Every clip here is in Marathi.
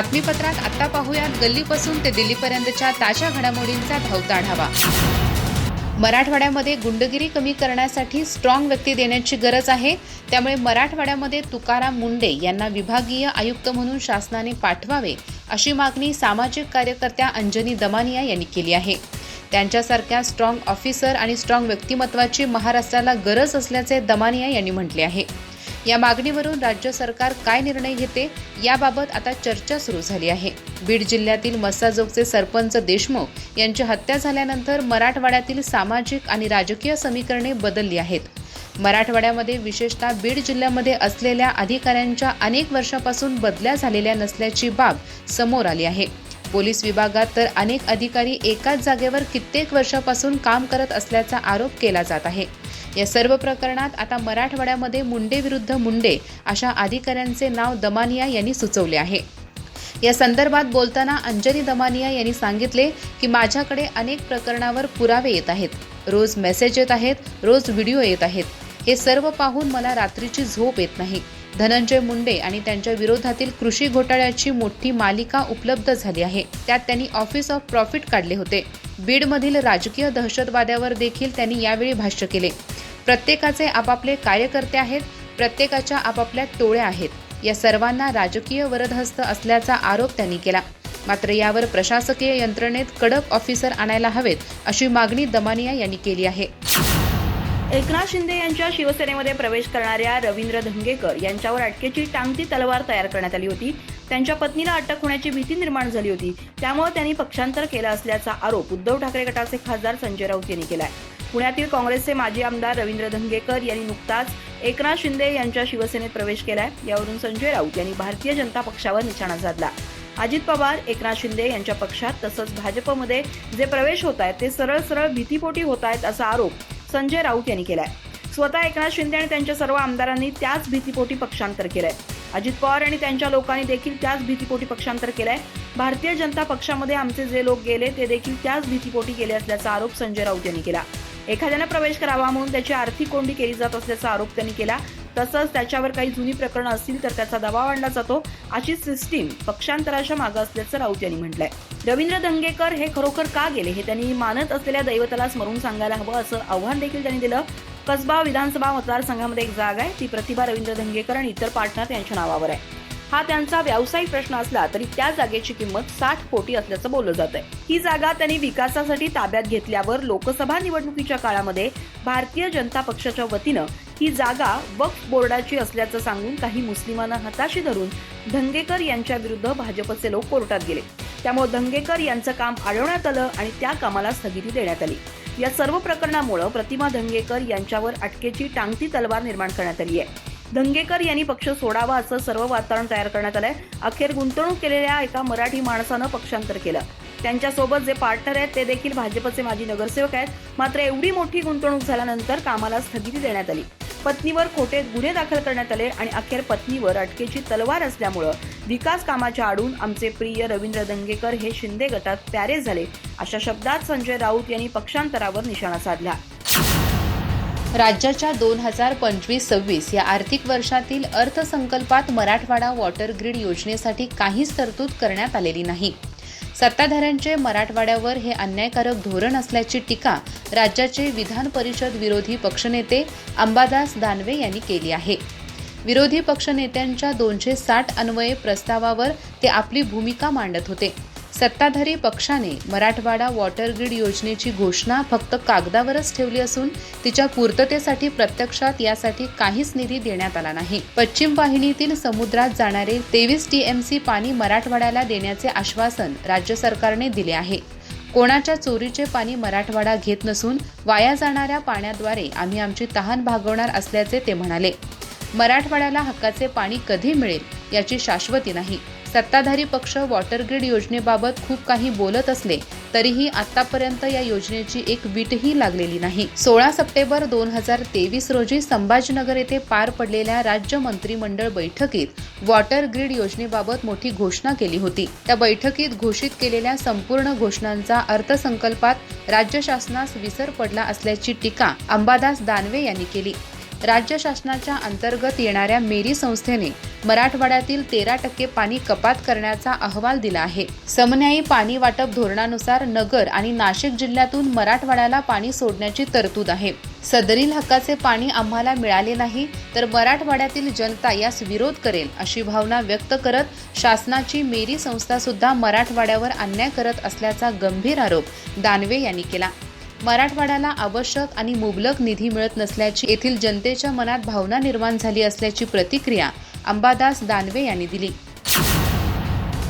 बातमीपत्रात आता पाहूयात गल्लीपासून ते दिल्लीपर्यंतच्या ताज्या घडामोडींचा धावता आढावा. मराठवाड्यामध्ये गुंडगिरी कमी करण्यासाठी स्ट्रॉंग व्यक्ती देण्याची गरज आहे. त्यामुळे मराठवाड्यामध्ये तुकाराम मुंडे यांना विभागीय आयुक्त म्हणून शासनाने पाठवावे अशी मागणी सामाजिक कार्यकर्त्या अंजनी दमानिया यांनी केली आहे. त्यांच्यासारख्या स्ट्रॉंग ऑफिसर आणि स्ट्रॉंग व्यक्तिमत्वाची महाराष्ट्राला गरज असल्याचे दमानिया यांनी म्हटले आहे. या मागणीवरून राज्य सरकार काय निर्णय घेते याबाबत आता चर्चा सुरू झाली आहे. बीड जिल्ह्यातील मस्साजोगचे सरपंच देशमुख यांची हत्या झाल्यानंतर मराठवाड्यातील सामाजिक आणि राजकीय समीकरणे बदलली आहेत. मराठवाड्यामध्ये विशेषतः बीड जिल्ह्यामध्ये असलेल्या अधिकाऱ्यांच्या अनेक वर्षापासून बदल्या झालेल्या नसल्याची बाब समोर आली आहे. पोलीस विभागात तर अनेक अधिकारी एकाच जागेवर कित्येक वर्षापासून काम करत असल्याचा आरोप केला जात आहे. या सर्व प्रकरणात आता मराठवाड्यामध्ये मुंडे विरुद्ध मुंडे अशा अधिकाऱ्यांचे नाव दमानिया यांनी सुचवले आहे. या संदर्भात बोलताना अंजनी दमानिया यांनी सांगितले की माझ्याकडे अनेक प्रकरणावर पुरावे येत आहेत. रोज मेसेज येत आहेत रोज व्हिडिओ येत आहेत. हे सर्व पाहून मला रात्रीची झोप येत नाही. धनंजय मुंडे आणि त्यांच्या विरोधातील कृषी घोटाळ्याची मोठी मालिका उपलब्ध झाली आहे. त्यात त्यांनी ऑफिस ऑफ प्रॉफिट काढले होते. बीडमधील राजकीय दहशतवाद्यावर देखील त्यांनी यावेळी भाष्य केले. प्रत्येकाचे आपापले कार्यकर्ते आहेत प्रत्येकाच्या आपापल्या टोळ्या आहेत. या सर्वांना राजकीय वरदहस्त असल्याचा आरोप त्यांनी केला. मात्र यावर प्रशासकीय यंत्रणेत कडक ऑफिसर आणायला हवेत अशी मागणी दमानिया यांनी केली आहे. एकनाथ शिंदे यांच्या शिवसेनेमध्ये प्रवेश करणाऱ्या रवींद्र धंगेकर यांच्यावर अटकेची टांगती तलवार तयार करण्यात आली होती. त्यांच्या पत्नीला अटक होण्याची भीती निर्माण झाली होती. त्यामुळे त्यांनी पक्षांतर केलं असल्याचा आरोप उद्धव ठाकरे गटाचे खासदार संजय राऊत यांनी केला आहे पुण्यातील काँग्रेसचे माजी आमदार रवींद्र धंगेकर यांनी नुकताच एकनाथ शिंदे यांच्या शिवसेनेत प्रवेश केलाय. यावरून संजय राऊत यांनी भारतीय जनता पक्षावर निशाणा साधला. अजित पवार एकनाथ शिंदे यांच्या पक्षात तसंच भाजपमध्ये जे प्रवेश होत आहेत ते सरळ सरळ भीतीपोटी होत आहेत असा आरोप संजय राऊत यांनी केलाय. स्वतः एकनाथ शिंदे आणि त्यांच्या सर्व आमदारांनी त्याच भीतीपोटी पक्षांतर केलंय. अजित पवार आणि त्यांच्या लोकांनी देखील त्याच भीतीपोटी पक्षांतर केलंय. भारतीय जनता पक्षामध्ये आमचे जे लोक गेले ते देखील त्याच भीतीपोटी गेले असल्याचा आरोप संजय राऊत यांनी केला. एखाद्यानं प्रवेश करावा म्हणून त्याची आर्थिक कोंडी केली जात असल्याचा आरोप त्यांनी केला. तसंच त्याच्यावर काही जुनी प्रकरणं असतील तर त्याचा दबाव आणला जातो. अशी सिस्टीम पक्षांतराच्या मागं असल्याचं राऊत यांनी म्हटलंय. रवींद्र दंगेकर हे खरोखर का गेले हे त्यांनी मानत असलेल्या दैवताला स्मरून सांगायला हवं असं आव्हान देखील त्यांनी दिलं. कसबा विधानसभा मतदारसंघामध्ये एक जागा आहे. ती प्रतिभा रवींद्र धंगेकर आणि इतर पार्टनर यांच्या नावावर आहे. हा त्यांचा व्यावसायिक प्रश्न असला तरी त्या जागेची किंमत साठ कोटी असल्याचं बोललं जात आहे ही जागा त्यांनी विकासासाठी ताब्यात घेतल्यावर लोकसभा निवडणुकीच्या काळामध्ये भारतीय जनता पक्षाच्या वतीनं ही जागा वक्फ बोर्डाची असल्याचं सांगून काही मुस्लिमांना हाताशी धरून धंगेकर यांच्या विरुद्ध भाजपचे लोक कोर्टात गेले. त्यामुळे धंगेकर यांचं काम अडवण्यात आलं आणि त्या कामाला स्थगिती देण्यात आली. या सर्व प्रकरणामुळे प्रतिमा धंगेकर यांच्यावर अटकेची टांगती तलवार निर्माण करण्यात आली आहे. धंगेकर यांनी पक्ष सोडावा असं सर्व वातावरण तयार करण्यात आलंय. अखेर गुंतवणूक केलेल्या एका मराठी माणसानं पक्षांतर केलं. त्यांच्यासोबत जे पार्टनर आहेत ते देखील भाजपचे माजी नगरसेवक आहेत. मात्र एवढी मोठी गुंतवणूक झाल्यानंतर कामाला स्थगिती देण्यात आली. पत्नीवर खोटे गुन्हे दाखल करण्यात आले आणि अखेर पत्नीवर अटकेची तलवार असल्यामुळं विकास कामाच्या आडून आमचे प्रिय रवींद्र दंगेकर हे शिंदे गटात प्यारे झाले अशा शब्दात संजय राऊत यांनी पक्षांतरावर निशाणा साधला. राज्याच्या दोन हजार पंचवीस सव्वीस या आर्थिक वर्षातील अर्थसंकल्पात मराठवाडा वॉटर ग्रीड योजनेसाठी काहीच तरतूद करण्यात आलेली नाही. सत्ताधाऱ्यांचे मराठवाड्यावर हे अन्यायकारक धोरण असल्याची टीका राज्याचे विधान परिषद विरोधी पक्षनेते अंबादास दानवे यांनी केली आहे. विरोधी पक्षनेत्यांच्या दोनशे साठ अन्वये प्रस्तावावर ते आपली भूमिका मांडत होते. सत्ताधारी पक्षाने मराठवाडा वॉटर ग्रीड योजनेची घोषणा फक्त कागदावरच ठेवली असून तिच्या पूर्ततेसाठी प्रत्यक्षात यासाठी काहीच निधी देण्यात आला नाही. पश्चिम वाहिनीतील समुद्रात जाणारे तेवीस टीएमसी पाणी मराठवाड्याला देण्याचे आश्वासन राज्य सरकारने दिले आहे. कोणाच्या चोरीचे पाणी मराठवाडा घेत नसून वाया जाणाऱ्या पाण्याद्वारे आम्ही आमची तहान भागवणार असल्याचे ते म्हणाले. मराठवाड्याला हक्काचे पाणी कधी मिळेल याची शाश्वती नाही. सत्ताधारी पक्ष वॉटर ग्रीड योजनेबाबत खूप काही बोलत असले तरीही आतापर्यंत या योजनेची एक वीटही लागलेली नाही. सोळा सप्टेंबर दोन हजार तेवीस रोजी संभाजीनगर येथे पार पडलेल्या राज्य मंत्रिमंडळ बैठकीत वॉटर ग्रीड योजनेबाबत मोठी घोषणा केली होती. त्या बैठकीत घोषित केलेल्या संपूर्ण घोषणांचा अर्थसंकल्पात राज्य शासनास विसर पडला असल्याची टीका अंबादास दानवे यांनी केली. राज्य शासनाच्या अंतर्गत येणाऱ्या मेरी संस्थेने मराठवाड्यातील तेरा टक्के पाणी कपात करण्याचा अहवाल दिला आहे. समन्यायी पाणी वाटप धोरणानुसार नगर आणि नाशिक जिल्ह्यातून मराठवाड्याला पाणी सोडण्याची तरतूद आहे. सदरील हक्काचे पाणी आम्हाला मिळाले नाही तर मराठवाड्यातील जनता यास विरोध करेल अशी भावना व्यक्त करत शासनाची मेरी संस्था सुद्धा मराठवाड्यावर अन्याय करत असल्याचा गंभीर आरोप दानवे यांनी केला. मराठवाड्याला आवश्यक आणि मुबलक निधी मिळत नसल्याची येथील जनतेच्या मनात भावना निर्माण झाली असल्याची प्रतिक्रिया अंबादास दानवे यांनी दिली.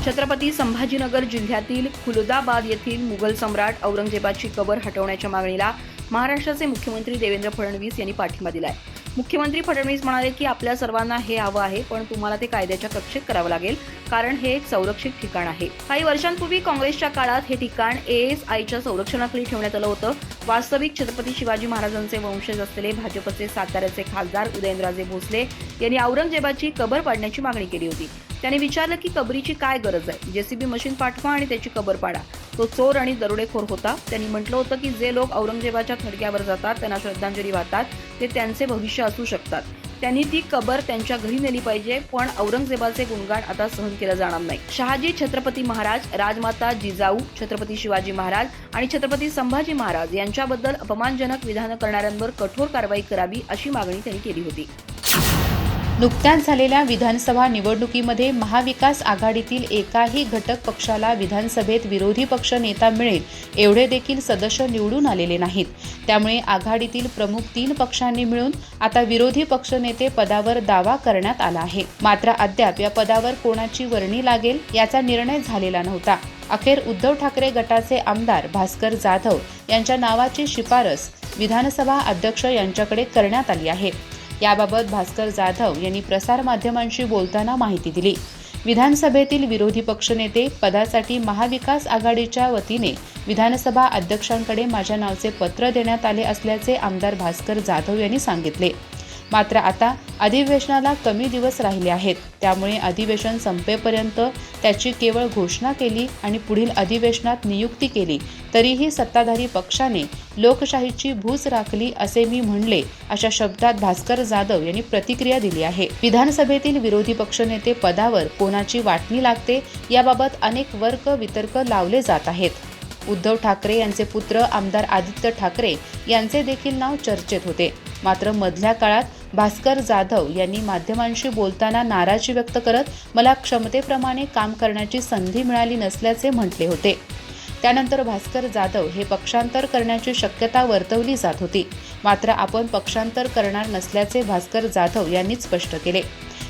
छत्रपती संभाजीनगर जिल्ह्यातील खुलदाबाद येथील मुघल सम्राट औरंगजेबाची कबर हटवण्याच्या मागणीला महाराष्ट्राचे मुख्यमंत्री देवेंद्र फडणवीस यांनी पाठिंबा दिलाय. मुख्यमंत्री फडणवीस म्हणाले की आपल्या सर्वांना हे हवं आहे पण तुम्हाला ते कायद्याच्या कक्षेत करावं लागेल कारण हे एक संरक्षित ठिकाण आहे. काही वर्षांपूर्वी काँग्रेसच्या काळात हे ठिकाण एएस आयच्या संरक्षणाखाली ठेवण्यात आलं होतं. वास्तविक छत्रपती शिवाजी महाराजांचे वंशज असलेले भाजपचे साताऱ्याचे खासदार उदयनराजे भोसले यांनी औरंगजेबाची कबर पाडण्याची मागणी केली होती. त्याने विचारलं की कबरीची काय गरज आहे? जेसीबी मशीन पाठवा आणि त्याची कबर पाडा. तो चोर आणि दरोडेखोर होता त्यांनी म्हटलं होतं की जे लोक औरंगजेबाच्या थडक्यावर जातात त्यांना श्रद्धांजली वाहतात ते त्यांचे भविष्य असू शकतात. त्यांनी ती कबर त्यांच्या घरी नेली पाहिजे पण औरंगजेबाचे गुणगान आता सहन केलं जाणार नाही. शहाजी छत्रपती महाराज राजमाता जिजाऊ छत्रपती शिवाजी महाराज आणि छत्रपती संभाजी महाराज यांच्याबद्दल अपमानजनक विधानं करणाऱ्यांवर कठोर कारवाई करावी अशी मागणी त्यांनी केली होती. नुकत्याच झालेल्या विधानसभा निवडणुकीमध्ये महाविकास आघाडीतील एकाही घटक पक्षाला विधानसभेत विरोधी पक्ष नेता मिळेल एवढे देखील सदस्य निवडून आलेले नाहीत. त्यामुळे आघाडीतील प्रमुख तीन पक्षांनी मिळून आता विरोधी पक्षनेते पदावर दावा करण्यात आला आहे. मात्र अद्याप या पदावर कोणाची वर्णी लागेल याचा निर्णय झालेला नव्हता. अखेर उद्धव ठाकरे गटाचे आमदार भास्कर जाधव यांच्या नावाची शिफारस विधानसभा अध्यक्ष यांच्याकडे करण्यात आली आहे. याबाबत भास्कर जाधव यांनी प्रसारमाध्यमांशी बोलताना माहिती दिली. विधानसभेतील विरोधी पक्षनेते पदासाठी महाविकास आघाडीच्या वतीने विधानसभा अध्यक्षांकडे माझ्या नावचे पत्र देण्यात आले असल्याचे आमदार भास्कर जाधव यांनी सांगितले. मात्र आता अधिवेशनाला कमी दिवस राहिले आहेत. त्यामुळे अधिवेशन संपेपर्यंत त्याची केवळ घोषणा केली आणि पुढील अधिवेशनात नियुक्ती केली. तरीही सत्ताधारी पक्षाने लोकशाहीची भूस राखली असे मी म्हणले अशा शब्दात भास्कर जाधव यांनी प्रतिक्रिया दिली आहे. विधानसभेतील विरोधी पक्षनेते पदावर कोणाची वाटणी लागते याबाबत अनेक वर्क वितर्क लावले जात आहेत. उद्धव ठाकरे यांचे पुत्र आमदार आदित्य ठाकरे यांचे देखील नाव चर्चेत होते. मात्र मधल्या काळात भास्कर जाधव यांनी माध्यमांशी बोलताना नाराजी व्यक्त करत मला क्षमतेप्रमाणे काम करण्याची संधी मिळाली नसल्याचे म्हटले होते. त्यानंतर भास्कर जाधव हे पक्षांतर करण्याची शक्यता वर्तवली जात होती. मात्र आपण पक्षांतर करणार नसल्याचे भास्कर जाधव यांनी स्पष्ट केले.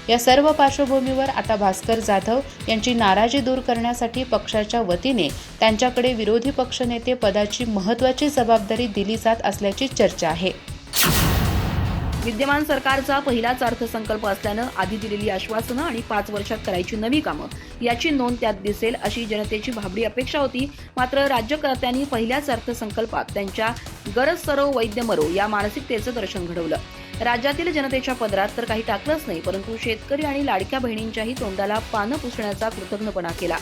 या सर्व पार्श्वभूमीवर आता भास्कर जाधव यांची नाराजी दूर करण्यासाठी पक्षाच्या वतीने त्यांच्याकडे विरोधी पक्षनेते पदाची महत्त्वाची जबाबदारी दिली जात असल्याची चर्चा आहे. विद्यमान सरकारचा पहिलाच अर्थसंकल्प असल्यानं आधी दिलेली आश्वासनं आणि पाच वर्षात करायची नवी कामं याची नोंद त्यात दिसेल अशी जनतेची भाबडी अपेक्षा होती. मात्र राज्यकर्त्यांनी पहिल्याच अर्थसंकल्पात त्यांच्या गरज सरो वैद्य मरो या मानसिकतेचं दर्शन घडवलं. राज्यातील जनतेच्या पदरात तर काही टाकलंच नाही परंतु शेतकरी आणि लाडक्या बहिणींच्याही तोंडाला पानं पुसण्याचा कृतज्ञपणा केला.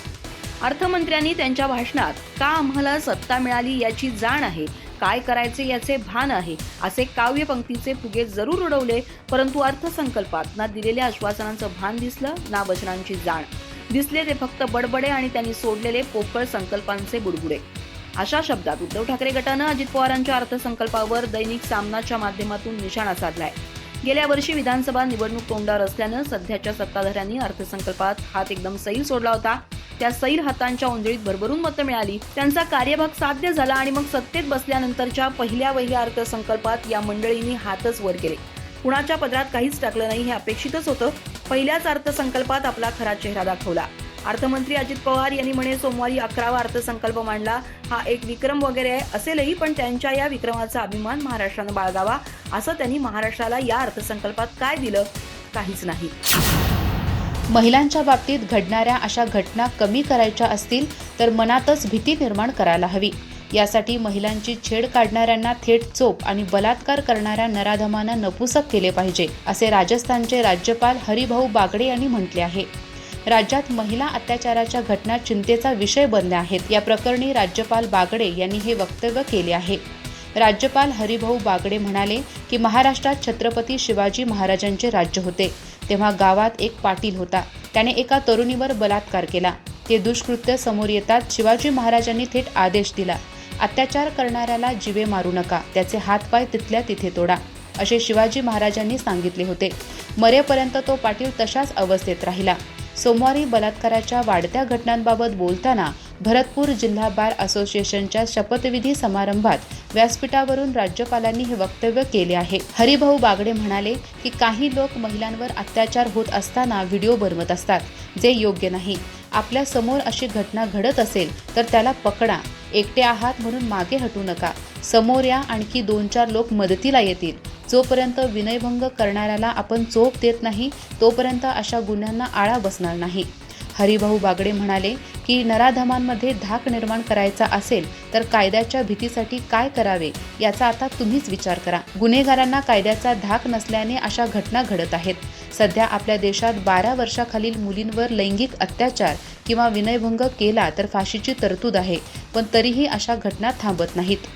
अर्थमंत्र्यांनी त्यांच्या भाषणात का आम्हाला सत्ता मिळाली याची जाण आहे? काय करायचे याचे भान आहे. असे काव्य पंक्तीचे फुगे जरूर उडवले परंतु अर्थसंकल्पात ना दिलेल्या आश्वासनांचं भान दिसलं ना वचनांची जाण. दिसले ते फक्त बडबडे आणि त्यांनी सोडलेले पोकळ संकल्पांचे बुडबुडे. अशा शब्दात उद्धव ठाकरे गटानं अजित पवारांच्या अर्थसंकल्पावर दैनिक सामनाच्या माध्यमातून निशाणा साधलाय. गेल्या वर्षी विधानसभा निवडणूक तोंडावर असल्यानं सध्याच्या सत्ताधाऱ्यांनी अर्थसंकल्पात हात एकदम सैल सोडला होता. त्या सैर हातांच्या ओंजळीत भरभरून मतं मिळाली. त्यांचा कार्यभाग साध्य झाला आणि मग सत्तेत बसल्यानंतरच्या पहिल्या वहिल्या अर्थसंकल्पात या मंडळींनी हातच वर केले. कुणाच्या पदरात काहीच टाकलं नाही हे अपेक्षितच होतं. पहिल्याच अर्थसंकल्पात आपला खरा चेहरा दाखवला. अर्थमंत्री अजित पवार यांनी म्हणे सोमवारी अकरावा अर्थसंकल्प मांडला. हा एक विक्रम वगैरे आहे असेलही पण त्यांच्या या विक्रमाचा अभिमान महाराष्ट्रानं बाळगावा. असं त्यांनी महाराष्ट्राला या अर्थसंकल्पात काय दिलं? काहीच नाही. महिलांच्या बाबतीत घडणाऱ्या अशा घटना कमी करायच्या असतील तर मनातच भीती निर्माण करायला हवी. यासाठी महिलांची छेड काढणाऱ्यांना थेट चोप आणि बलात्कार करणाऱ्या नराधमांना नपुसक केले पाहिजे असे राजस्थानचे राज्यपाल हरिभाऊ बागडे यांनी म्हटले आहे. राज्यात महिला अत्याचाराच्या घटना चिंतेचा विषय बनल्या आहेत. या प्रकरणी राज्यपाल बागडे यांनी हे वक्तव्य केले आहे. राज्यपाल हरिभाऊ बागडे म्हणाले की महाराष्ट्रात छत्रपती शिवाजी महाराजांचे राज्य होते. तेव्हा गावात एक पाटील होता. त्याने एका तरुणीवर बलात्कार केला. ते दुष्कृत्य समोर येतात शिवाजी महाराजांनी थेट आदेश दिला. अत्याचार करणाऱ्याला जिवे मारू नका त्याचे हातपाय तिथल्या तिथे तोडा असे शिवाजी महाराजांनी सांगितले होते. मरेपर्यंत तो पाटील तशाच अवस्थेत राहिला. सोमवारी बलात्काराच्या वाढत्या घटनांबाबत बोलताना भरतपूर जिल्हा बार असोसिएशनच्या शपथविधी समारंभात व्यासपीठावरून राज्यपालांनी हे वक्तव्य केले आहे. हरिभाऊ बागडे म्हणाले की काही लोक महिलांवर अत्याचार होत असताना व्हिडिओ बनवत असतात जे योग्य नाही. आपल्यासमोर अशी घटना घडत असेल तर त्याला पकडा. एकटे आहात म्हणून मागे हटू नका. समोर या आणखी दोन चार लोक मदतीला येतील. जोपर्यंत विनयभंग करणाऱ्याला आपण चोप देत नाही तोपर्यंत अशा गुन्ह्यांना आळा बसणार नाही. हरिभाऊ बागडे म्हणाले की नराधमांमध्ये धाक निर्माण करायचा असेल तर कायद्याच्या भीतीसाठी काय करावे याचा आता तुम्हीच विचार करा. गुन्हेगारांना कायद्याचा धाक नसल्याने अशा घटना घडत आहेत. सध्या आपल्या देशात बारा वर्षाखालील मुलींवर लैंगिक अत्याचार किंवा विनयभंग केला तर फाशीची तरतूद आहे पण तरीही अशा घटना थांबत नाहीत.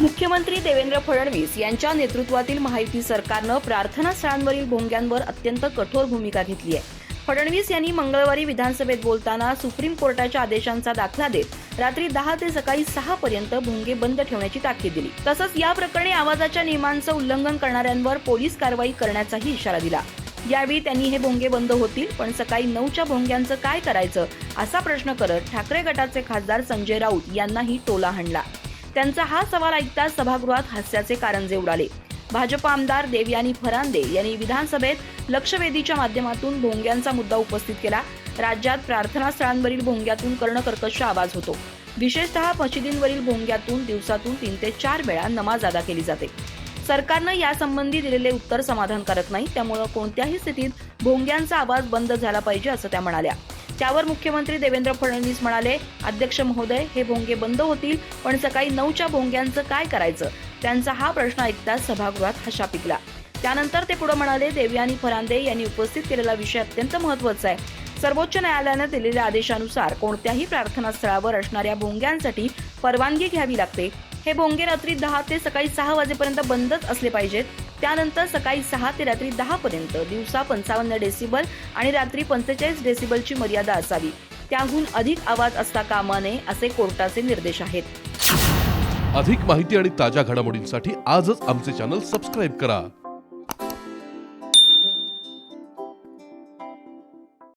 मुख्यमंत्री देवेंद्र फडणवीस यांच्या नेतृत्वातील महायुती सरकारनं प्रार्थनास्थळांवरील भोंग्यांवर अत्यंत कठोर भूमिका घेतली आहे. फडणवीस यांनी मंगळवारी विधानसभेत बोलताना सुप्रीम कोर्टाच्या आदेशांचा दाखला देत रात्री दहा ते सकाळी सहा पर्यंत भोंगे बंद ठेवण्याची ताकीद दिली. तसंच या प्रकरणी आवाजाच्या नियमांचं उल्लंघन करणाऱ्यांवर पोलीस कारवाई करण्याचाही इशारा दिला. यावेळी त्यांनी हे भोंगे बंद होतील पण सकाळी नऊच्या भोंग्यांचं काय करायचं असा प्रश्न करत ठाकरे गटाचे खासदार संजय राऊत यांनाही टोला हाणला. त्यांचा हा सवाल ऐकताच सभागृहात हास्याचे कारंजे उडाले. भाजप आमदार देवयानी फरांदे यांनी विधानसभेत लक्षवेधीच्या माध्यमातून भोंग्यांचा मुद्दा उपस्थित केला. राज्यात प्रार्थनास्थळांवरील भोंग्यातून कर्णकर्कश आवाज होतो. विशेषतः मशिदींवरील भोंग्यातून दिवसातून तीन ते चार वेळा नमाज अदा केली जाते. सरकारनं यासंबंधी दिलेले उत्तर समाधानकारक नाही त्यामुळं कोणत्याही स्थितीत भोंग्यांचा आवाज बंद झाला पाहिजे असं त्या म्हणाल्या. त्यावर मुख्यमंत्री देवेंद्र फडणवीस म्हणाले अध्यक्ष महोदय हे भोंगे बंद होतील पण सकाळी नऊच्या भोंग्यांचं काय करायचं? त्यांचा हा प्रश्न ऐकताच सभागृहात हशा पिकला. त्यानंतर ते पुढे म्हणाले देवयानी फरांदे यांनी उपस्थित केलेला विषय अत्यंत महत्त्वाचा आहे. सर्वोच्च न्यायालयानं दिलेल्या आदेशानुसार कोणत्याही प्रार्थनास्थळावर असणाऱ्या भोंग्यांसाठी परवानगी घ्यावी लागते. हे भोंगे रात्री दहा ते सकाळी सहा वाजेपर्यंत बंदच असले पाहिजेत. त्यानंतर सकाळी सहा ते रात्री दहा पर्यंत दिवसा पंचावन्न डेसिबल आणि रात्री पंचेचाळीस डेसिबलची मर्यादा असावी. त्याहून अधिक आवाज असता कामा नये असे कोर्टाचे निर्देश आहेत. अधिक माहिती आणि ताज्या घडामोडींसाठी आजच आमचे चॅनल सबस्क्राईब करा.